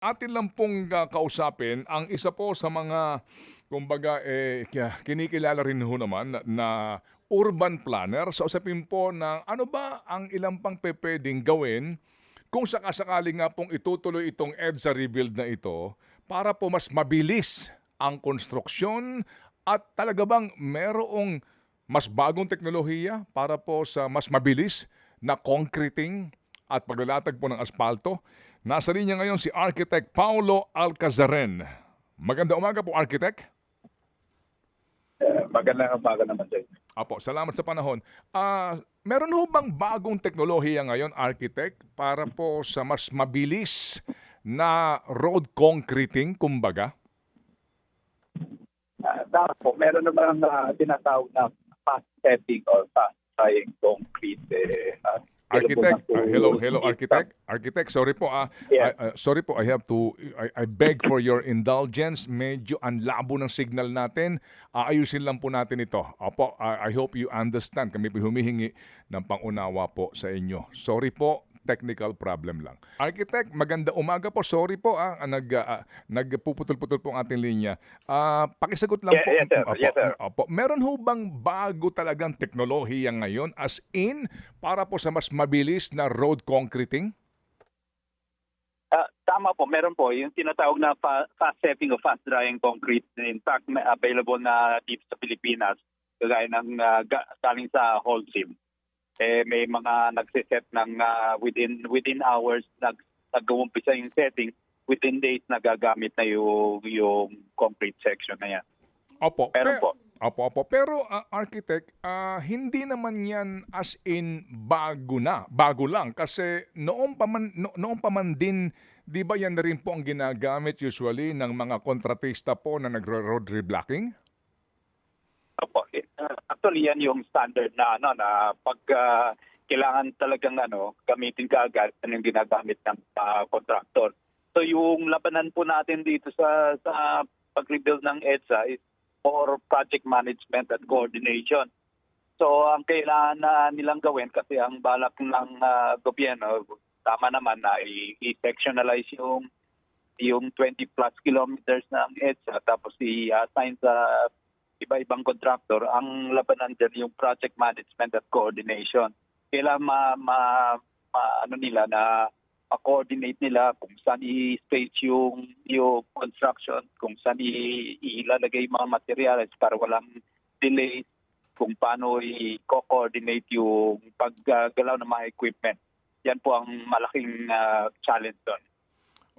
atin lang pong ah, kausapin ang isa po sa mga kumbaga eh kinikilala rin ho naman na, na urban planner sa usapin po ng ano ba ang ilang pang pwedeng gawin kung sakasakali nga pong itutuloy itong EDSA rebuild na ito para po mas mabilis ang konstruksyon at talaga bang merong mas bagong teknolohiya para po sa mas mabilis na concreting at paglalatag po ng asfalto. Nasa linya ngayon si Architect Paulo Alcazaren. Maganda umaga po, Architect. Eh, magandang umaga naman sa inyo. Apo, salamat sa panahon. Ah, meron ho bang bagong teknolohiya ngayon, Architect, para po sa mas mabilis na road concreting, kumbaga? Uh, po, meron naman ang tinatawag na fast setting or fast trying concrete. Eh, uh, Architect, to- hello, hello, architect. Architect, sorry po. Ah, Yeah. I- ah, sorry po, I have to, I, I beg for your indulgence. Medyo ang labo ng signal natin. Aayusin lang po natin ito. Opo, I, I hope you understand. Kami po humihingi ng pangunawa po sa inyo. Sorry po, technical problem lang. Architect, maganda umaga po. Sorry po, ah, nag, ah, nagpuputol-putol po ang ating linya. Ah, pakisagot lang Yeah, po. yes, sir. Opo, Yes, sir. Opo. Meron ho bang bago talagang teknolohiya ngayon as in para po sa mas mabilis na road concreting? Ah, tama po, meron po. Yung tinatawag na fa- fast setting o fast drying concrete. In fact, may available na dito sa Pilipinas. Kagaya ng ah, ga- galing sa Holcim. Eh, may mga nagsiset ng ah, within within hours nag nag-uumpisa yung setting within days nagagamit na yung yung concrete section na yan. Opo. Meron pe- po. Opo, opo. Pero ah, architect, ah, hindi naman yan as in bago na, bago lang kasi noong pa man no, noong pa man din 'di ba yan na rin po ang ginagamit usually ng mga kontratista po na nagro-road reblocking? Opo. Eh, uh, actually, yan yung standard na ano na pag uh, kailangan talagang ano gamitin ka agad ano yung ginagamit ng uh, contractor. So yung labanan po natin dito sa sa pag-rebuild ng EDSA is for project management at coordination. So ang kailangan na nilang gawin kasi ang balak ng uh, gobyerno tama naman na i-sectionalize yung yung 20 plus kilometers ng EDSA tapos i-assign sa iba-ibang contractor, ang labanan dyan yung project management at coordination. Kailangan ma, ma, ma- ano nila na ma-coordinate nila kung saan i-stage yung, yung construction, kung saan ilalagay mga materials para walang delay, kung paano i-coordinate yung paggalaw ng mga equipment. Yan po ang malaking ah, challenge doon.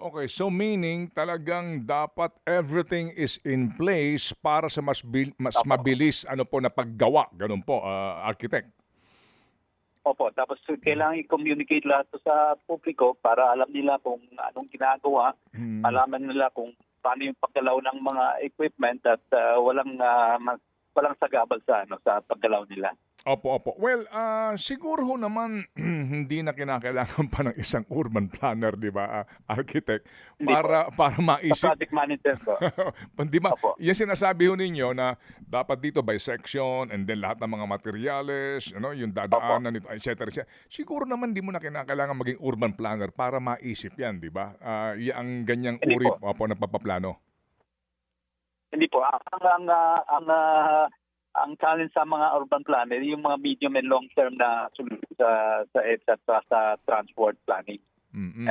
Okay, so meaning talagang dapat everything is in place para sa mas bil- mas Opo. mabilis ano po na paggawa, ganun po, ah, architect. Opo, tapos kailangan i-communicate lahat to sa publiko para alam nila kung anong ginagawa, Hmm. malaman nila kung paano yung paggalaw ng mga equipment at ah, walang mag- walang sagabal sa ano sa paggalaw nila. Opo, opo. Well, ah, siguro ho naman hindi na kinakailangan pa ng isang urban planner, di ba, ah, architect, Hindi para para Sa maisip project manager ko. Di ba? Opo. Yung sinasabi ho ninyo na dapat dito by section and then lahat ng mga materials, ano, yung dadaanan nito, et cetera, et. Siguro naman di mo na kinakailangan maging urban planner para maisip yan, di ba? Y- ang ganyang Hindi uri po. opo, ng papaplano. Hindi po ang ang ang ang, ah, ang challenge sa mga urban planner yung mga medium and long term na solution sa sa EDSA sa, sa transport planning.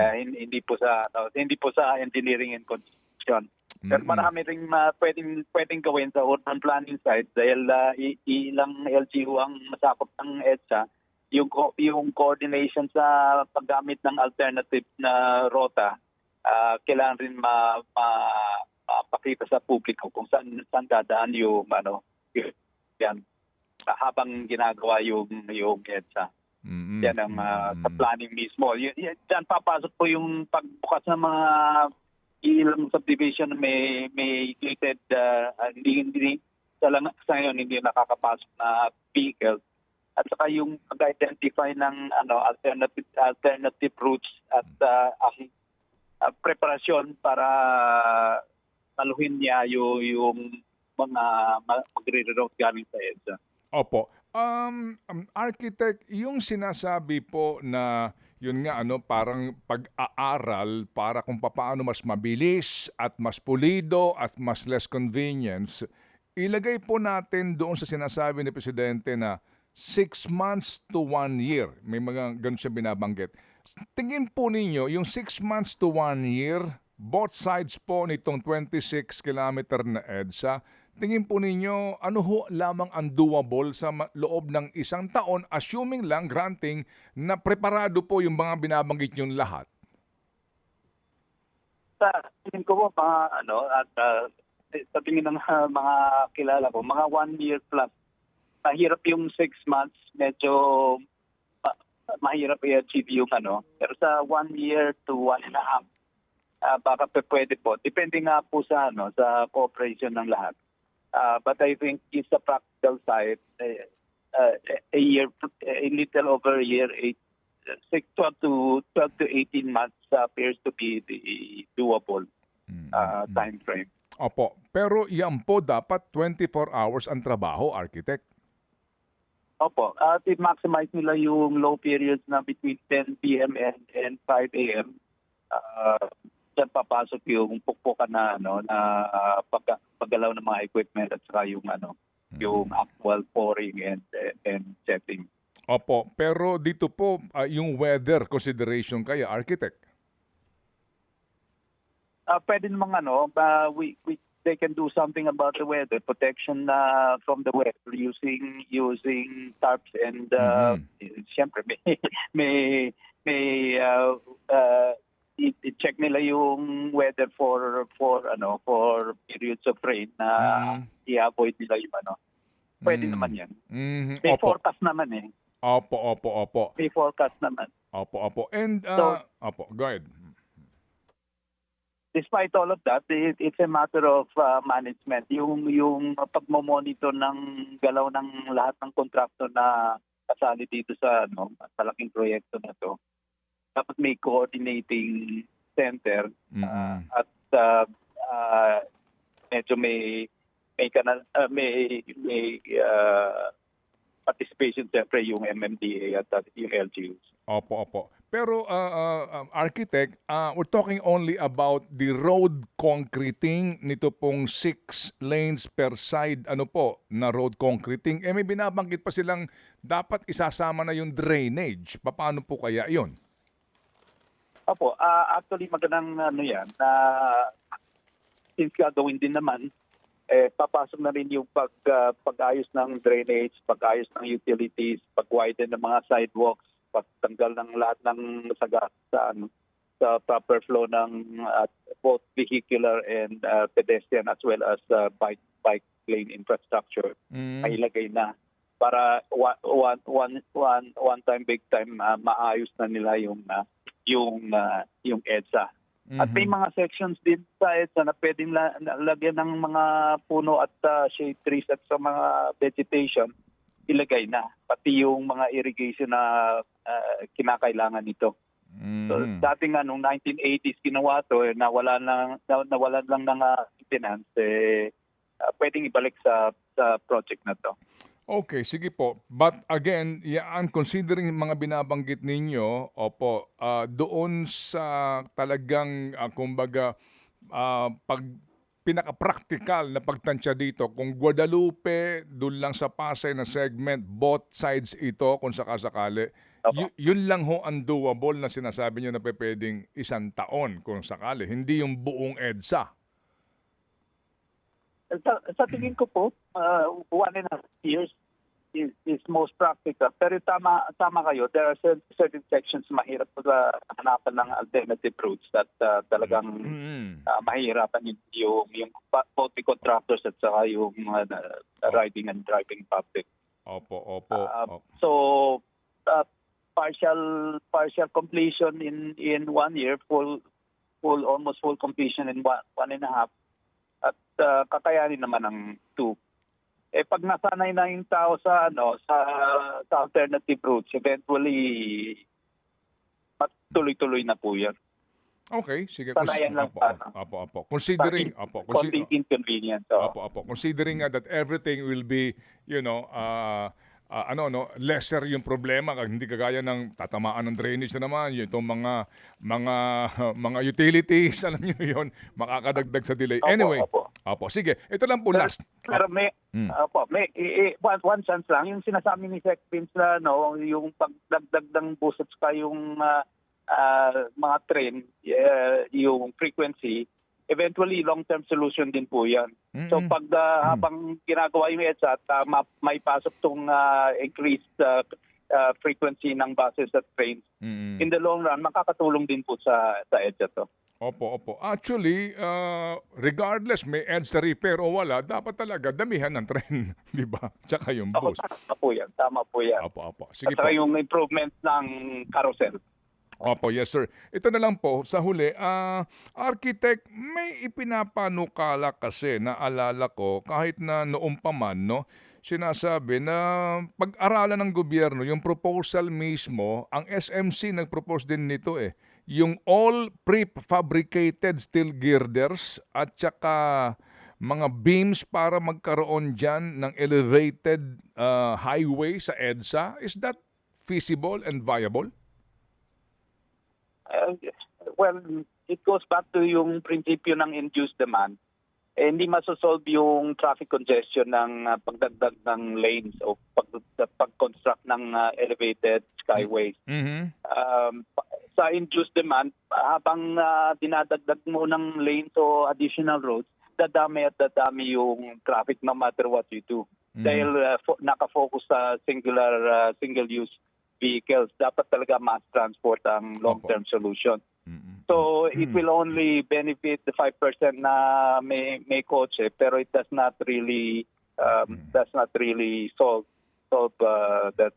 Eh, hin- hindi po sa ano, hindi po sa engineering and construction. Pero Mm-mm. marami ring uh, pwedeng pwedeng gawin sa urban planning side dahil uh, ilang LGU ang masakop ng EDSA yung co- yung coordination sa paggamit ng alternative na rota ah, kailangan rin ma, ma mapakita sa publiko kung saan saan dadaan yung ano yan ah, habang ginagawa yung yung EDSA. Mm-mm. Yan ang ah, sa planning mismo. Y- y- Diyan papasok po yung pagbukas ng mga ilang subdivision may may gated ah, hindi hindi sa lang sa ngayon hindi nakakapasok na vehicles at saka yung pag-identify ng ano alternative alternative routes at ah, ang ah, preparasyon para taluhin niya yung, yung mga ma- magre-route galing sa EDSA. Opo. Um, um, architect, yung sinasabi po na yun nga ano parang pag-aaral para kung paano mas mabilis at mas pulido at mas less convenience ilagay po natin doon sa sinasabi ni presidente na six months to one year may mga ganun siya binabanggit tingin po ninyo yung six months to one year both sides po nitong 26 kilometer na EDSA tingin po ninyo ano ho lamang ang doable sa loob ng isang taon assuming lang granting na preparado po yung mga binabanggit yung lahat Sa tingin ko po, mga ano, at ah, sa tingin ng mga kilala ko, mga one year plus. Mahirap yung six months, medyo ma- mahirap i-achieve yung ano. Pero sa one year to one and a half, ah, baka pwede po. Depende nga po sa ano sa cooperation ng lahat. Ah, but I think is the practical side, eh, uh, a year, a little over a year, eight, six, 12 to 12 to 18 months appears to be the doable uh, time frame. Opo pero yan po dapat 24 hours ang trabaho architect Opo, at i-maximize nila yung low periods na between 10 p.m. and, and 5 a.m. Uh, Diyan papasok yung pukpukan na ano na uh, pag, paggalaw ng mga equipment at saka yung ano yung actual pouring and and setting. Opo pero dito po ah, yung weather consideration kaya architect? Uh, pwede namang ano, uh, we, we, they can do something about the weather, protection uh, from the weather using using tarps and uh, siyempre may may, may uh, uh, i-check nila yung weather for for ano for periods of rain na Mm. i-avoid nila yung ano. Pwede Mm. naman yan. Mhm, May opo forecast naman eh. opo opo opo May forecast naman. opo opo and So- ah, opo go ahead despite all of that, it, it's a matter of uh, management. Yung yung pagmo-monitor ng galaw ng lahat ng kontrakto na kasali dito sa ano, malaking proyekto na to. Dapat may coordinating center uh, at uh, uh, medyo may may kana, uh, may may uh, participation siyempre yung MMDA at uh, yung LGUs. Opo, opo. Pero uh, uh, um, architect, uh, we're talking only about the road concreting nito pong six lanes per side ano po na road concreting. Eh may binabanggit pa silang dapat isasama na yung drainage. Paano po kaya yon? Opo, ah, actually magandang ano yan na since gagawin din naman, eh, papasok na rin yung pag, ah, pag-ayos ng drainage, pag-ayos ng utilities, pag-widen ng mga sidewalks, pagtanggal ng lahat ng sagas sa, ano, sa proper flow ng at both vehicular and ah, pedestrian as well as ah, bike bike lane infrastructure Mm. ay ilagay na para one one one one time big time ah, maayos na nila yung ah, yung ah, yung EDSA. At may Mhm. mga sections din sa EDSA na pwedeng la- lagyan ng mga puno at ah, shade trees at sa mga vegetation ilagay na pati yung mga irrigation na ah, kinakailangan nito. So, Mhm. dati nga nung 1980s ginawa to, eh, nawala lang na, nawalan lang ng ah, maintenance eh ah, pwedeng ibalik sa sa project na to. Okay, sige po. But again, yan, considering mga binabanggit ninyo, opo, ah, doon sa talagang, ah, kumbaga, ah, pag pinaka-practical na pagtansya dito, kung Guadalupe, doon lang sa Pasay na segment, both sides ito, kung sakasakali, y- yun lang ho ang doable na sinasabi nyo na pwedeng isang taon kung sakali, hindi yung buong EDSA. Sa, sa tingin ko po, uh, one and a half years is, is most practical. Pero tama, tama kayo, there are cer- certain sections mahirap sa hanapan ng alternative routes that uh, talagang Mm. uh, mahirapan yung, yung, yung both the contractors at saka yung uh, riding and driving public. Opo, opo. Uh, opo. So, uh, partial partial completion in in one year, full full almost full completion in one, one and a half. At uh, kakayanin naman ng two. Eh pag nasanay na yung tao sa ano sa, sa alternative routes, eventually tuloy-tuloy na po yan. Okay, sige. Sanayan lang Opo, sana. opo, opo. Considering, opo, consi- inconvenience. oh. Opo, opo. Considering nga that everything will be, you know, uh, ah, ano no, lesser yung problema, kag hindi kagaya ng tatamaan ng drainage na naman, yung itong mga mga mga utilities, alam niyo yon, makakadagdag sa delay. Opo, Anyway, opo. opo, sige. Ito lang po last. Pero may, Mm. opo, may i- i- one, one chance lang. Yung sinasabi ni Sec Vince na no, yung pagdagdag ng buses pa yung ah, ah, mga train, eh, yung frequency, eventually long-term solution din po yan. So Mm-mm. pag ah, habang ginagawa yung EDSA at ah, ma- may pasok tong ah, increased ah, ah, frequency ng buses at trains, Mm-mm. in the long run, makakatulong din po sa, sa EDSA to. Opo, opo. Actually, uh, regardless may EDSA repair o wala, dapat talaga damihan ng tren, di ba? Tsaka yung Opo, bus. tama po yan. Tama po yan. Opo, opo. At Sige po. saka yung improvement ng carousel. Opo, yes sir. Ito na lang po, sa huli, ah, architect, may ipinapanukala kasi na alala ko, kahit na noong pa man, no, sinasabi na pag-aralan ng gobyerno, yung proposal mismo, ang SMC nag-propose din nito eh, yung all prefabricated steel girders at saka mga beams para magkaroon dyan ng elevated ah, highway sa EDSA. Is that feasible and viable? Uh, well, it goes back to yung prinsipyo ng induced demand. Eh, hindi masosolve yung traffic congestion ng uh, pagdagdag ng lanes o pag, pag-construct ng uh, elevated skyways. Mhm. Um, pa- sa induced demand, habang uh, dinadagdag mo ng lanes o additional roads, dadami at dadami yung traffic no matter what you do. Mhm. Dahil uh, fo- nakafocus sa singular uh, single-use vehicles, dapat talaga mass transport ang long-term solution. So it will only benefit the 5% na may may kotse pero it does not really um, does not really solve solve uh, that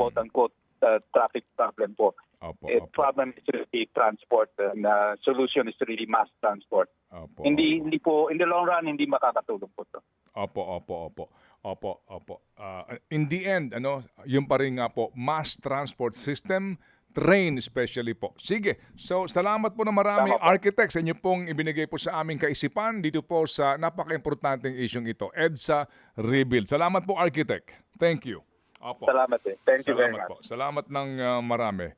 quote unquote uh, traffic problem po. Opo, It opo, problem is really transport and uh, solution is really mass transport. opo, Hindi opo. hindi po in the long run hindi makakatulong po to. Opo, opo, opo. Opo, opo. Ah, in the end, ano, yung pa rin nga po, mass transport system, train especially po. Sige, so salamat po na marami, Tama architects, sa inyo pong ibinigay po sa aming kaisipan dito po sa napaka-importanteng isyong ito, EDSA Rebuild. Salamat po, architect. Thank you. Opo. Salamat eh. Thank you very Salamat much. po. Salamat ng ah, marami.